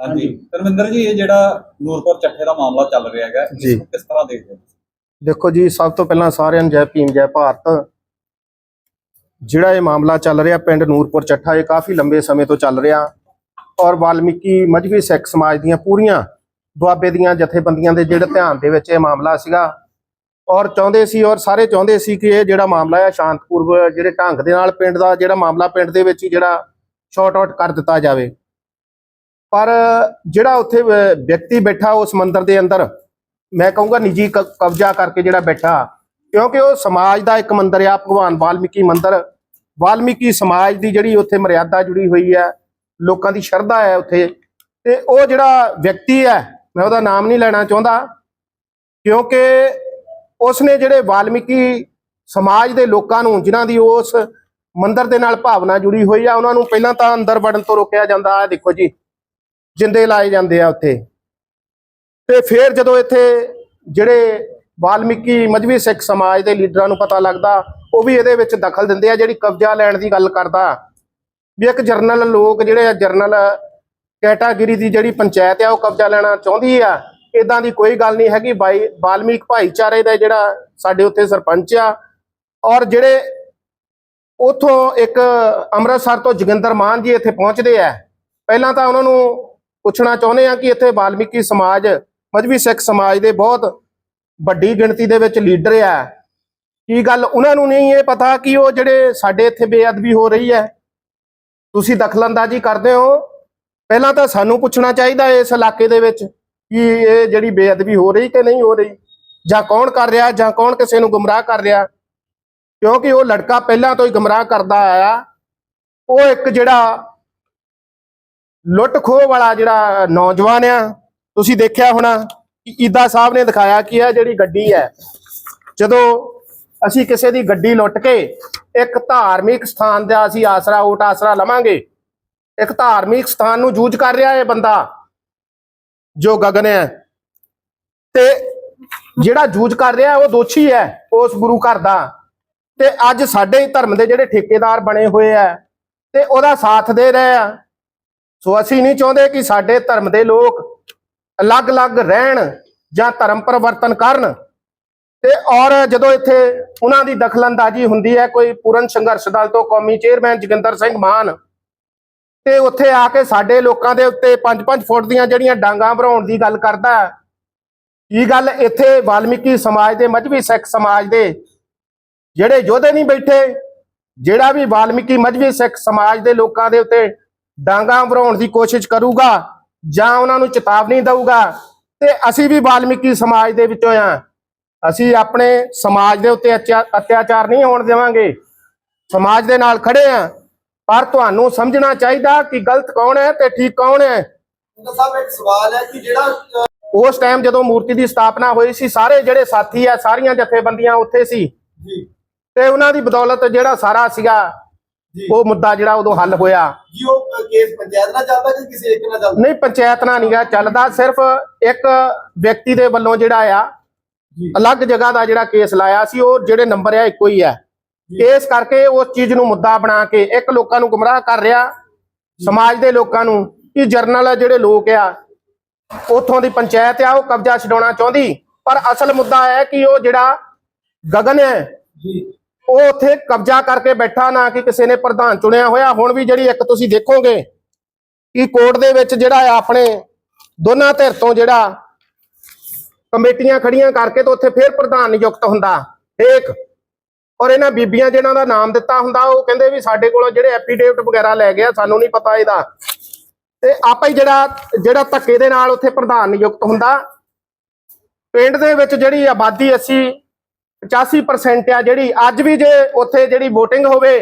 ਹਾਂਜੀ। ਧਰਮਿੰਦਰ ਜੀ ਇਹ ਜਿਹੜਾ ਨੂਰਪੁਰ ਚੱਠੇ ਦਾ ਮਾਮਲਾ ਚੱਲ ਰਿਹਾ ਹੈਗਾ ਇਸ ਜੀ। ਨੂੰ ਕਿਸ ਤਰ੍ਹਾਂ ਦੇਖਦੇ ਹੋ ਦੇਖੋ ਜੀ ਸਭ ਤੋਂ ਪਹਿਲਾਂ ਸਾਰਿਆਂ ਨੂੰ ਜੈ ਭੀਮ ਜੈ ਭਾਰਤ। ਜਿਹੜਾ ਇਹ ਮਾਮਲਾ ਚੱਲ ਰਿਹਾ ਪਿੰਡ ਨੂਰਪੁਰ ਚੱਠਾ ਇਹ ਕਾਫੀ ਲੰਬੇ ਸਮੇਂ ਤੋਂ ਚੱਲ ਰਿਹਾ। ਔਰ ਵਾਲਮੀਕੀ ਮਜਬੀ ਸਿੱਖ ਸਮਾਜ ਦੀਆਂ ਪੂਰੀਆਂ ਦੁਆਬੇ ਦੀਆਂ ਜਥੇਬੰਦੀਆਂ ਦੇ ਜਿਹੜੇ ਧਿਆਨ ਦੇ ਵਿੱਚ ਇਹ ਮਾਮਲਾ ਸੀਗਾ। ਔਰ ਚਾਹੁੰਦੇ ਸੀ ਔਰ ਸਾਰੇ ਚਾਹੁੰਦੇ ਸੀ ਕਿ ਇਹ ਜਿਹੜਾ ਮਾਮਲਾ ਹੈ ਸ਼ਾਂਤਪੂਰਵ ਜਿਹੜੇ ਢੰਗ ਦੇ ਨਾਲ ਪਿੰਡ ਦਾ ਜਿਹੜਾ ਮਾਮਲਾ ਪਿੰਡ ਦੇ ਵਿੱਚ ਹੀ ਜਿਹੜਾ ਸ਼ਾਰਟ ਆਊਟ ਕਰ ਦਿੱਤਾ ਜਾਵੇ। ਪਰ ਜਿਹੜਾ ਉੱਥੇ ਵਿਅਕਤੀ ਬੈਠਾ ਉਸ ਮੰਦਰ ਦੇ ਅੰਦਰ, ਮੈਂ ਕਹੂੰਗਾ ਨਿੱਜੀ ਕ- ਕਬਜ਼ਾ ਕਰਕੇ ਜਿਹੜਾ ਬੈਠਾ, ਕਿਉਂਕਿ ਉਹ ਸਮਾਜ ਦਾ ਇੱਕ ਮੰਦਰ ਆ, ਭਗਵਾਨ ਵਾਲਮੀਕੀ ਮੰਦਰ। ਵਾਲਮੀਕੀ ਸਮਾਜ ਦੀ ਜਿਹੜੀ ਉੱਥੇ ਮਰਿਆਦਾ ਜੁੜੀ ਹੋਈ ਹੈ, ਲੋਕਾਂ ਦੀ ਸ਼ਰਧਾ ਹੈ ਉੱਥੇ। ਤੇ ਉਹ ਜਿਹੜਾ ਵਿਅਕਤੀ ਹੈ, ਮੈਂ ਉਹਦਾ ਨਾਮ ਨਹੀਂ ਲੈਣਾ ਚਾਹੁੰਦਾ, ਕਿਉਂਕਿ ਉਸਨੇ ਜਿਹੜੇ ਵਾਲਮੀਕੀ ਸਮਾਜ ਦੇ ਲੋਕਾਂ ਨੂੰ, ਜਿਨ੍ਹਾਂ ਦੀ ਉਸ ਮੰਦਰ ਦੇ ਨਾਲ ਭਾਵਨਾ ਜੁੜੀ ਹੋਈ ਆ, ਉਹਨਾਂ ਨੂੰ ਪਹਿਲਾਂ ਤਾਂ ਅੰਦਰ ਵੜਨ ਤੋਂ ਰੋਕਿਆ ਜਾਂਦਾ। ਹੈ ਦੇਖੋ ਜੀ ਜਿੰਦੇ ਲਾਏ ਜਾਂਦੇ ਆ ਉੱਥੇ। ਤੇ ਫਿਰ ਜਦੋਂ ਇੱਥੇ ਜਿਹੜੇ ਵਾਲਮੀਕੀ ਮਜਬੀ ਸਿੱਖ ਸਮਾਜ ਦੇ ਲੀਡਰਾਂ ਨੂੰ ਪਤਾ ਲੱਗਦਾ, ਉਹ ਵੀ ਇਹਦੇ ਵਿੱਚ ਦਖਲ ਦਿੰਦੇ ਆ, ਜਿਹੜੀ ਕਬਜ਼ਾ ਲੈਣ ਦੀ ਗੱਲ ਕਰਦਾ। ਵੀ ਇੱਕ ਜਰਨਲ ਲੋਕ ਜਿਹੜੇ ਆ, ਜਰਨਲ ਕੈਟਾਗਰੀ ਦੀ ਜਿਹੜੀ ਪੰਚਾਇਤ ਆ, ਉਹ ਕਬਜ਼ਾ ਲੈਣਾ ਚਾਹੁੰਦੀ ਆ। ਇਦਾਂ ਦੀ ਕੋਈ ਗੱਲ ਨਹੀਂ ਹੈਗੀ। ਬਾਈ, ਵਾਲਮੀਕ ਭਾਈਚਾਰੇ ਦਾ ਜਿਹੜਾ ਸਾਡੇ ਉੱਥੇ ਸਰਪੰਚ ਆ, ਔਰ ਜਿਹੜੇ ਉਥੋਂ ਇੱਕ ਅੰਮ੍ਰਿਤਸਰ ਤੋਂ ਜੋਗਿੰਦਰ ਮਾਨ ਜੀ ਇੱਥੇ ਪਹੁੰਚਦੇ ਆ। ਪਹਿਲਾਂ ਤਾਂ ਉਹਨਾਂ ਨੂੰ ਪੁੱਛਣਾ ਚਾਹੁੰਦੇ ਆ ਕਿ ਇੱਥੇ ਵਾਲਮੀਕੀ ਸਮਾਜ, ਮਜਬੀ ਸਿੱਖ ਸਮਾਜ ਦੇ ਬਹੁਤ ਵੱਡੀ ਗਿਣਤੀ ਦੇ ਵਿੱਚ ਲੀਡਰ ਆ। ਕੀ ਗੱਲ ਉਹਨਾਂ ਨੂੰ ਨਹੀਂ ਇਹ ਪਤਾ ਕਿ ਉਹ ਜਿਹੜੇ ਸਾਡੇ ਇੱਥੇ ਬੇਅਦਬੀ ਹੋ ਰਹੀ ਹੈ? ਤੁਸੀਂ ਦਖਲਅੰਦਾਜ਼ੀ ਕਰਦੇ ਹੋ। ਪਹਿਲਾਂ ਤਾਂ ਸਾਨੂੰ ਪੁੱਛਣਾ ਚਾਹੀਦਾ ਇਸ ਇਲਾਕੇ ਦੇ ਵਿੱਚ ਕਿ ਇਹ ਜਿਹੜੀ ਬੇਅਦਬੀ ਹੋ ਰਹੀ ਕਿ ਨਹੀਂ ਹੋ ਰਹੀ? ਜਾਂ ਕੌਣ ਕਰ ਰਿਹਾ, ਜਾਂ ਕੌਣ ਕਿਸੇ ਨੂੰ ਗੁੰਮਰਾਹ ਕਰ ਰਿਹਾ? ਕਿਉਂਕਿ ਉਹ ਲੜਕਾ ਪਹਿਲਾਂ ਤੋਂ ਹੀ ਗੁੰਮਰਾਹ ਕਰਦਾ ਆਇਆ। ਉਹ ਇੱਕ ਜਿਹੜਾ ਲੁੱਟ ਖੋਹ ਵਾਲਾ ਜਿਹੜਾ ਨੌਜਵਾਨ ਆ, ਤੁਸੀਂ ਦੇਖਿਆ ਹੋਣਾ ਕਿ ਈਦਾ ਸਾਹਿਬ ਨੇ ਦਿਖਾਇਆ ਕਿ ਇਹ ਜਿਹੜੀ ਗੱਡੀ ਹੈ। ਜਦੋਂ ਅਸੀਂ ਕਿਸੇ ਦੀ ਗੱਡੀ ਲੁੱਟ ਕੇ ਇੱਕ ਧਾਰਮਿਕ ਸਥਾਨ ਦਾ ਅਸੀਂ ਆਸਰਾ, ਓਟ ਆਸਰਾ ਲਵਾਂਗੇ, ਇੱਕ ਧਾਰਮਿਕ ਸਥਾਨ ਨੂੰ ਜੂਝ ਕਰ ਰਿਹਾ ਇਹ ਬੰਦਾ, ਜੋ ਗਗਨ ਹੈ, ਤੇ ਜਿਹੜਾ ਜੂਝ ਕਰ ਰਿਹਾ ਉਹ ਦੋਸ਼ੀ ਹੈ, ਉਸ ਗੁਰੂ ਘਰ ਦਾ। ਤੇ ਅੱਜ ਸਾਡੇ ਧਰਮ ਦੇ ਜਿਹੜੇ ਠੇਕੇਦਾਰ ਬਣੇ ਹੋਏ ਆ, ਤੇ ਉਹਦਾ ਸਾਥ ਦੇ ਰਹੇ ਆ। ਸੋ ਅਸੀਂ ਨਹੀਂ ਚਾਹੁੰਦੇ ਕਿ ਸਾਡੇ ਧਰਮ ਦੇ ਲੋਕ ਅਲੱਗ-ਅਲੱਗ ਰਹਿਣ ਜਾਂ ਧਰਮ ਪਰਿਵਰਤਨ ਕਰਨ। ਤੇ ਔਰ ਜਦੋਂ ਇੱਥੇ ਉਹਨਾਂ ਦੀ ਦਖਲਅੰਦਾਜ਼ੀ ਹੁੰਦੀ ਹੈ, ਕੋਈ ਪੂਰਨ ਸੰਘਰਸ਼ ਦਲ ਤੋਂ ਕੌਮੀ ਚੇਅਰਮੈਨ ਜੋਗਿੰਦਰ ਸਿੰਘ ਮਾਨ, ਤੇ ਉੱਥੇ ਆ ਕੇ ਸਾਡੇ ਲੋਕਾਂ ਦੇ ਉੱਤੇ 5-5 ਫੁੱਟ ਦੀਆਂ ਜਿਹੜੀਆਂ ਡਾਂਗਾਂ ਭਰਾਉਣ ਦੀ ਗੱਲ ਕਰਦਾ ਕੀ ਗੱਲ ਇੱਥੇ ਵਾਲਮੀਕੀ ਸਮਾਜ ਦੇ ਮਜਬੀ ਸਿੱਖ ਸਮਾਜ ਦੇ ਜਿਹੜੇ ਯੋਧੇ ਨਹੀਂ ਬੈਠੇ, ਜਿਹੜਾ ਵੀ ਵਾਲਮੀਕੀ ਮਜਬੀ ਸਿੱਖ ਸਮਾਜ ਦੇ ਲੋਕਾਂ ਦੇ ਉੱਤੇ ਡਾਂਗਾਂ ਭਰਾਉਣ ਦੀ ਕੋਸ਼ਿਸ਼ ਕਰੂਗਾ ਜਾਂ ਉਹਨਾਂ ਨੂੰ ਚੇਤਾਵਨੀ ਦਊਗਾ ਤੇ ਅਸੀਂ ਵੀ ਵਾਲਮੀਕੀ ਸਮਾਜ ਦੇ ਵਿੱਚੋਂ ਆ। ਅਸੀਂ ਆਪਣੇ ਸਮਾਜ ਦੇ ਉੱਤੇ ਅਤਿਆ- ਅਤਿਆਚਾਰ ਨਹੀਂ ਹੋਣ ਦੇਵਾਂਗੇ। ਸਮਾਜ ਦੇ ਨਾਲ ਖੜੇ ਆ। ਪਰ ਤੁਹਾਨੂੰ ਸਮਝਣਾ ਚਾਹੀਦਾ ਕਿ ਗਲਤ ਕੌਣ ਹੈ ਤੇ ਠੀਕ ਕੌਣ ਹੈ। ਤਾਂ ਸਾਹਿਬ ਇੱਕ ਸਵਾਲ ਹੈ ਕਿ ਜਿਹੜਾ ਉਸ ਟਾਈਮ ਜਦੋਂ ਮੂਰਤੀ ਦੀ ਸਥਾਪਨਾ ਹੋਈ ਸੀ ਸਾਰੇ ਜਿਹੜੇ ਸਾਥੀ ਆ ਸਾਰੀਆਂ ਜਥੇਬੰਦੀਆਂ ਉੱਥੇ ਸੀ। ਤੇ ਉਹਨਾਂ ਦੀ ਬਦੌਲਤ ਜਿਹੜਾ ਸਾਰਾ ਸੀਗਾ ਉਹ ਮੁੱਦਾ ਜਿਹੜਾ ਉਦੋਂ ਹੱਲ ਹੋਇਆ। ਜੀ ਉਹ ਕੇਸ ਪੰਚਾਇਤ ਨਾਲ ਚੱਲਦਾ ਕਿ ਕਿਸੇ ਇੱਕ ਨਾਲ ਚੱਲਦਾ? ਨਹੀਂ ਪੰਚਾਇਤ ਨਾਲ ਨਹੀਂਗਾ ਚੱਲਦਾ ਸਿਰਫ ਇੱਕ ਵਿਅਕਤੀ ਦੇ ਵੱਲੋਂ ਜਿਹੜਾ ਆ ਜੀ। ਅਲੱਗ ਜਗ੍ਹਾ ਦਾ ਜਿਹੜਾ ਕੇਸ ਲਾਇਆ ਸੀ ਉਹ ਜਿਹੜੇ ਨੰਬਰ ਆ ਇੱਕੋ ਹੀ ਆ। ਇਸ ਕਰਕੇ ਉਸ ਚੀਜ਼ ਨੂੰ ਮੁੱਦਾ ਬਣਾ ਕੇ ਇੱਕ ਲੋਕਾਂ ਨੂੰ ਗੁੰਮਰਾਹ ਕਰ ਰਿਹਾ ਸਮਾਜ ਦੇ ਲੋਕਾਂ ਨੂੰ ਕਿ ਜਰਨਲ ਜਿਹੜੇ ਲੋਕ ਆ ਉਥੋਂ ਦੀ ਪੰਚਾਇਤ ਆ ਉਹ ਕਬਜ਼ਾ ਛਡਾਉਣਾ ਚਾਹੁੰਦੀ। ਪਰ ਅਸਲ ਮੁੱਦਾ ਹੈ ਕਿ ਉਹ ਜਿਹੜਾ ਗਗਨ ਹੈ ਉਹ ਉੱਥੇ ਕਬਜ਼ਾ ਕਰਕੇ ਬੈਠਾ ਨਾ ਕਿ ਕਿਸੇ ਨੇ ਪ੍ਰਧਾਨ ਚੁਣਿਆ ਹੋਇਆ। ਹੁਣ ਵੀ ਜਿਹੜੀ ਇੱਕ ਤੁਸੀਂ ਦੇਖੋਗੇ ਕਿ ਕੋਰਟ ਦੇ ਵਿੱਚ ਜਿਹੜਾ ਆਪਣੇ ਦੋਨਾਂ ਧਿਰ ਤੋਂ ਜਿਹੜਾ ਕਮੇਟੀਆਂ ਖੜੀਆਂ ਕਰਕੇ ਤੇ ਉੱਥੇ ਫਿਰ ਪ੍ਰਧਾਨ ਨਿਯੁਕਤ ਹੁੰਦਾ। ਇੱਕ, ਔਰ ਇਹਨਾਂ ਬੀਬੀਆਂ ਜਿਹਨਾਂ ਦਾ ਨਾਮ ਦਿੱਤਾ ਹੁੰਦਾ, ਉਹ ਕਹਿੰਦੇ ਵੀ ਸਾਡੇ ਕੋਲੋਂ ਜਿਹੜੇ ਐਫੀਡੇਵਿਟ ਵਗੈਰਾ ਲੈ ਗਿਆ ਸਾਨੂੰ ਨਹੀਂ ਪਤਾ ਇਹਦਾ। ਤੇ ਆਪਾ ਹੀ ਜਿਹੜਾ ਜਿਹੜਾ ਧੱਕੇ ਦੇ ਨਾਲ ਉੱਥੇ ਪ੍ਰਧਾਨ ਨਿਯੁਕਤ ਹੁੰਦਾ। ਪਿੰਡ ਦੇ ਵਿੱਚ ਜਿਹੜੀ ਆਬਾਦੀ 80 85% ਆ ਜਿਹੜੀ ਅੱਜ ਵੀ ਜੇ ਉੱਥੇ ਜਿਹੜੀ VOTING ਹੋਵੇ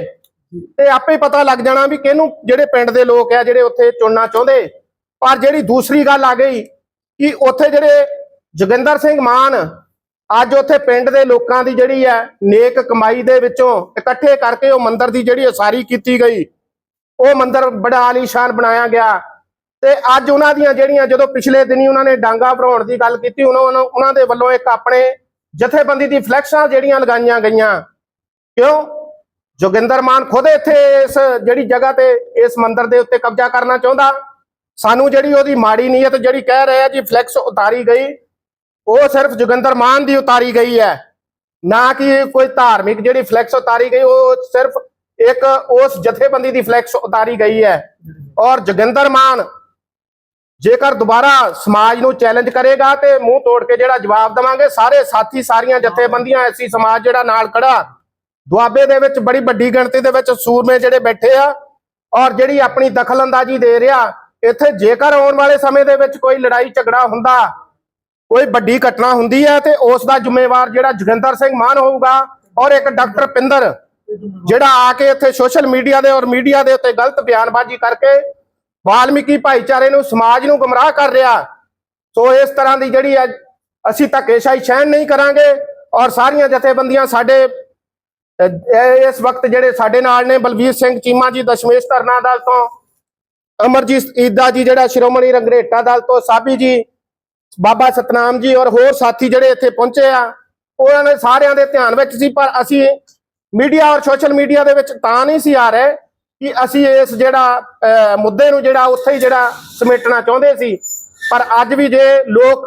ਤੇ ਆਪੇ ਪਤਾ ਲੱਗ ਜਾਣਾ ਵੀ ਕਿਹਨੂੰ, ਜਿਹੜੇ ਪਿੰਡ ਦੇ ਲੋਕ ਆ, ਜਿਹੜੇ ਉੱਥੇ ਚੁਣਨਾ ਚਾਹੁੰਦੇ। ਪਰ ਜਿਹੜੀ ਦੂਸਰੀ ਗੱਲ ਆ ਗਈ ਕਿ ਉੱਥੇ ਜਿਹੜੇ ਜੋਗਿੰਦਰ ਸਿੰਘ ਮਾਨ ਅੱਜ ਉੱਥੇ ਪਿੰਡ ਦੇ ਲੋਕਾਂ ਦੀ ਜਿਹੜੀ ਹੈ ਨੇਕ ਕਮਾਈ ਦੇ ਵਿੱਚੋਂ ਇਕੱਠੇ ਕਰਕੇ ਉਹ ਮੰਦਿਰ ਦੀ ਜਿਹੜੀ ਉਸਾਰੀ ਕੀਤੀ ਗਈ, ਉਹ ਮੰਦਿਰ ਬੜਾ ਆਲੀਸ਼ਾਨ ਬਣਾਇਆ ਗਿਆ। ਤੇ ਅੱਜ ਉਹਨਾਂ ਦੀਆਂ ਜਿਹੜੀਆਂ ਜਦੋਂ ਪਿਛਲੇ ਦਿਨੀ ਉਹਨਾਂ ਨੇ ਡਾਂਗਾ ਭਰਾਉਣ ਦੀ ਗੱਲ ਕੀਤੀ, ਉਹਨਾਂ- ਉਹਨਾਂ ਦੇ ਵੱਲੋਂ ਇੱਕ ਆਪਣੇ ਜਥੇਬੰਦੀ ਦੀ ਫਲੈਕਸਾਂ ਜਿਹੜੀਆਂ ਲਗਾਈਆਂ ਗਈਆਂ, ਕਿਉਂ? ਜੋਗਿੰਦਰ ਮਾਨ ਖੁਦ ਇੱਥੇ ਇਸ ਜਿਹੜੀ ਜਗ੍ਹਾ ਤੇ ਇਸ ਮੰਦਿਰ ਦੇ ਉੱਤੇ ਕਬਜ਼ਾ ਕਰਨਾ ਚਾਹੁੰਦਾ। ਸਾਨੂੰ ਜਿਹੜੀ ਉਹਦੀ ਮਾੜੀ ਨੀਅਤ ਜਿਹੜੀ ਕਹਿ ਰਿਹਾ ਆ ਜੀ, ਫਲੈਕਸ ਉਤਾਰੀ ਗਈ, ਉਹ ਸਿਰਫ ਜੋਗਿੰਦਰ ਮਾਨ ਦੀ ਉਤਾਰੀ ਗਈ ਹੈ। ਨਾ ਕਿ ਕੋਈ ਧਾਰਮਿਕ ਜਿਹੜੀ ਫਲੈਕਸ ਉਤਾਰੀ ਗਈ, ਉਹ ਸਿਰਫ ਇੱਕ ਉਸ ਜਥੇਬੰਦੀ ਦੀ ਫਲੈਕਸ ਉਤਾਰੀ ਗਈ ਹੈ। ਔਰ ਜੋਗਿੰਦਰ ਮਾਨ ਜੇਕਰ ਦੁਬਾਰਾ ਸਮਾਜ ਨੂੰ ਚੈਲੰਜ ਕਰੇਗਾ ਤੇ ਮੂੰਹ ਤੋੜ ਕੇ ਜਿਹੜਾ ਜਵਾਬ ਦੇਵਾਂਗੇ, ਸਾਰੇ ਸਾਥੀ, ਸਾਰੀਆਂ ਜਥੇਬੰਦੀਆਂ ਐਸੀ ਸਮਾਜ ਜਿਹੜਾ ਨਾਲ ਖੜਾ, ਦੁਆਬੇ ਦੇ ਵਿੱਚ ਬੜੀ ਵੱਡੀ ਗਿਣਤੀ ਦੇ ਵਿੱਚ ਸੂਰਮੇ ਜਿਹੜੇ ਬੈਠੇ ਆ ਔਰ ਜਿਹੜੀ ਆਪਣੀ ਦਖਲਅੰਦਾਜ਼ੀ ਦੇ ਰਿਹਾ, ਇੱਥੇ ਜੇਕਰ ਆਉਣ ਵਾਲੇ ਸਮੇਂ ਦੇ ਵਿੱਚ ਕੋਈ ਲੜਾਈ ਝਗੜਾ ਹੁੰਦਾ, ਕੋਈ ਵੱਡੀ ਘਟਨਾ ਹੁੰਦੀ ਹੈ ਤੇ ਉਸ ਦਾ ਜ਼ਿੰਮੇਵਾਰ ਜਿਹੜਾ ਜੋਗਿੰਦਰ ਸਿੰਘ ਮਾਨ ਹੋਊਗਾ ਔਰ ਇੱਕ ਡਾਕਟਰ ਪਿੰਦਰ, ਜਿਹੜਾ ਆ ਕੇ ਇੱਥੇ ਸੋਸ਼ਲ ਮੀਡੀਆ ਦੇ ਔਰ ਮੀਡੀਆ ਦੇ ਉੱਤੇ ਗਲਤ ਬਿਆਨਬਾਜ਼ੀ ਕਰਕੇ ਵਾਲਮੀਕੀ ਭਾਈਚਾਰੇ ਨੂੰ, ਸਮਾਜ ਨੂੰ ਗੁੰਮਰਾਹ ਕਰ ਰਿਹਾ। ਸੋ ਇਸ ਤਰ੍ਹਾਂ ਦੀ ਜਿਹੜੀ ਹੈ ਅਸੀਂ ਧੱਕੇਸ਼ਾਹੀ ਸਹਿਣ ਨਹੀਂ ਕਰਾਂਗੇ ਔਰ ਸਾਰੀਆਂ ਜਥੇਬੰਦੀਆਂ ਸਾਡੇ ਇਸ ਵਕਤ ਜਿਹੜੇ ਸਾਡੇ ਨਾਲ ਨੇ, ਬਲਵੀਰ ਸਿੰਘ ਚੀਮਾ ਜੀ, ਦਸ਼ਮੇਸ਼ ਧਰਨਾ ਦਲ ਤੋਂ, ਅਮਰਜੀਤ ਈਦਾ ਜੀ, ਜਿਹੜਾ ਸ਼੍ਰੋਮਣੀ ਰੰਗਰੇਟਾ ਦਲ ਤੋਂ, ਸਾਬੀ ਜੀ, ਬਾਬਾ ਸਤਨਾਮ ਜੀ ਔਰ ਹੋਰ ਸਾਥੀ ਜਿਹੜੇ ਇੱਥੇ ਪਹੁੰਚੇ ਆ, ਉਹਨਾਂ ਨੇ ਸਾਰਿਆਂ ਦੇ ਧਿਆਨ ਵਿੱਚ ਸੀ, ਪਰ ਅਸੀਂ ਮੀਡੀਆ ਔਰ ਸੋਸ਼ਲ ਮੀਡੀਆ ਦੇ ਵਿੱਚ ਤਾਂ ਨਹੀਂ ਸੀ ਆ ਰਹੇ। ਕਿ ਅਸੀਂ ਇਸ ਜਿਹੜਾ ਅਹ, ਮੁੱਦੇ ਨੂੰ ਜਿਹੜਾ ਉੱਥੇ ਹੀ ਜਿਹੜਾ ਸਮੇਟਣਾ ਚਾਹੁੰਦੇ ਸੀ। ਪਰ ਅੱਜ ਵੀ ਜੇ ਲੋਕ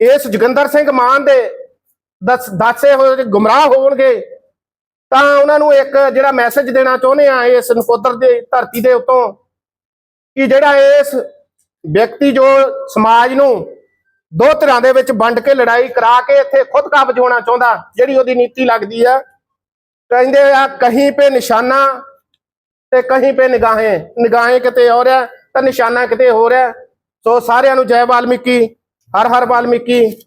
ਇਸ ਜੋਗਿੰਦਰ ਸਿੰਘ ਮਾਨ ਦੇ ਦੱਸ ਦੱਸੇ ਹੋਏ ਗੁੰਮਰਾਹ ਹੋਣਗੇ ਤਾਂ ਉਹਨਾਂ ਨੂੰ ਇੱਕ ਜਿਹੜਾ ਮੈਸੇਜ ਦੇਣਾ ਚਾਹੁੰਦੇ ਆ ਇਸ ਨਕੋਦਰ ਦੇ ਧਰਤੀ ਦੇ ਉੱਤੋਂ ਕਿ ਜਿਹੜਾ ਇਸ ਵਿਅਕਤੀ ਜੋ ਸਮਾਜ ਨੂੰ ਦੋ ਤਰ੍ਹਾਂ ਦੇ ਵਿੱਚ ਵੰਡ ਕੇ ਲੜਾਈ ਕਰਾ ਕੇ ਇੱਥੇ ਖੁਦ ਕਾਬਜ ਹੋਣਾ ਚਾਹੁੰਦਾ ਜਿਹੜੀ ਉਹਦੀ ਨੀਤੀ ਲੱਗਦੀ ਆ ਕਹਿੰਦੇ ਆ ਕਹੀਂ ਪੇ ਨਿਸ਼ਾਨਾ ਤੇ ਕਹੀਂ ਪੇ ਨਿਗਾਹੇ ਨਿਗਾहें ਕਿਤੇ ਹੋਰ ਹੈ, ਤਾਂ ਨਿਸ਼ਾਨਾ ਕਿਤੇ ਹੋਰ ਹੈ। ਸੋ ਸਾਰਿਆਂ ਨੂੰ ਜੈ ਵਾਲਮੀਕੀ, ਹਰ ਹਰ ਵਾਲਮੀਕੀ।